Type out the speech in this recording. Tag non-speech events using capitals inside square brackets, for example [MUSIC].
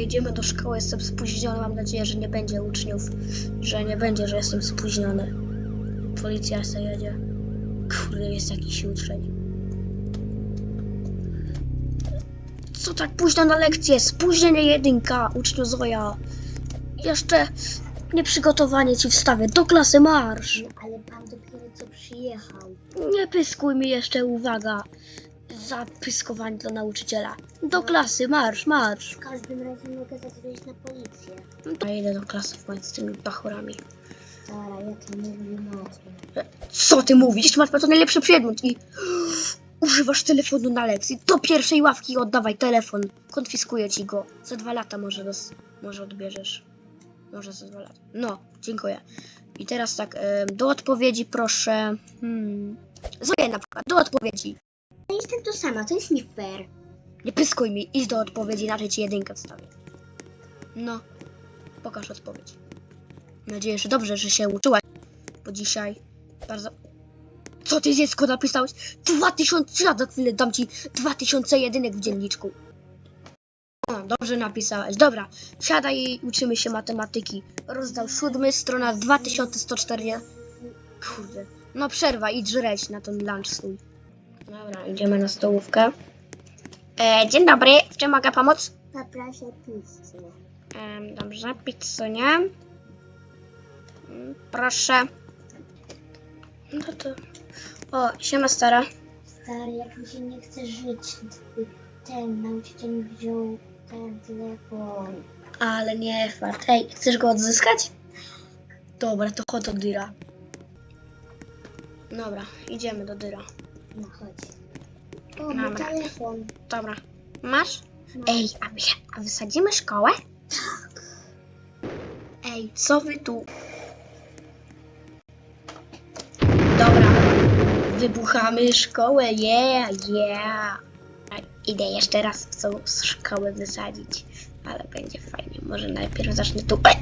jedziemy do szkoły, jestem spóźniony, mam nadzieję, że nie będzie uczniów, że nie będzie, że jestem spóźniony. Policja se jedzie. Kurde, jest jakiś uczeń. Co tak późno na lekcję? Spóźnienie jedynka, uczniu Zoja. Jeszcze nieprzygotowanie ci wstawię. Do klasy marsz! Ale pan dopiero co przyjechał. Nie pyskuj mi jeszcze, uwaga. Zapyskowanie dla nauczyciela. Do klasy, marsz, marsz. W każdym razie mogę zadzwonić na policję. Ja idę do klasy w końcu z tymi bachorami. Stara, ja to mówię matce. Co ty mówisz? Masz to najlepszy przedmiot i [GASPS] używasz telefonu na lekcji. Do pierwszej ławki oddawaj telefon. Konfiskuję ci go. Za dwa lata może, dos- może odbierzesz. Może za dwa lata. No, dziękuję. I teraz tak, do odpowiedzi proszę. Hmm. Na przykład, do odpowiedzi. Jestem to sama, to jest nie fair. Nie pyskuj mi, idź do odpowiedzi, inaczej ci jedynkę wstawię. No, pokaż odpowiedź. Mam nadzieję, że dobrze, że się uczyłaś, bo dzisiaj bardzo... Co ty dziecko napisałeś? 2000 lat za chwilę dam ci 2000 jedynek w dzienniczku. O, dobrze napisałeś. Dobra, siadaj i uczymy się matematyki. Rozdział siódmy, strona 2140. Kurde. No przerwa, idź żreć na ten lunch swój. Dobra, idziemy na stołówkę. E, dzień dobry, w czym mogę pomóc? Poproszę pizzę. Em, dobrze, pizzę, nie? Mm, Proszę. No to... O, siema stara. Stary, jak mi się nie chce żyć, ten nauczyciel mi wziął ten telefon. Ale nie fart. Hej, chcesz go odzyskać? Dobra, to chodź do dyra. Dobra, idziemy do dyra. No chodź. O, mój Dobra. telefon. Dobra. Masz? No. Ej, a, my, a wysadzimy szkołę? Tak. Ej, co wy tu? Dobra. Wybuchamy szkołę, yeah, yeah. A Idę jeszcze raz w tą szkołę wysadzić. Ale będzie fajnie. Może najpierw zacznę tu. E!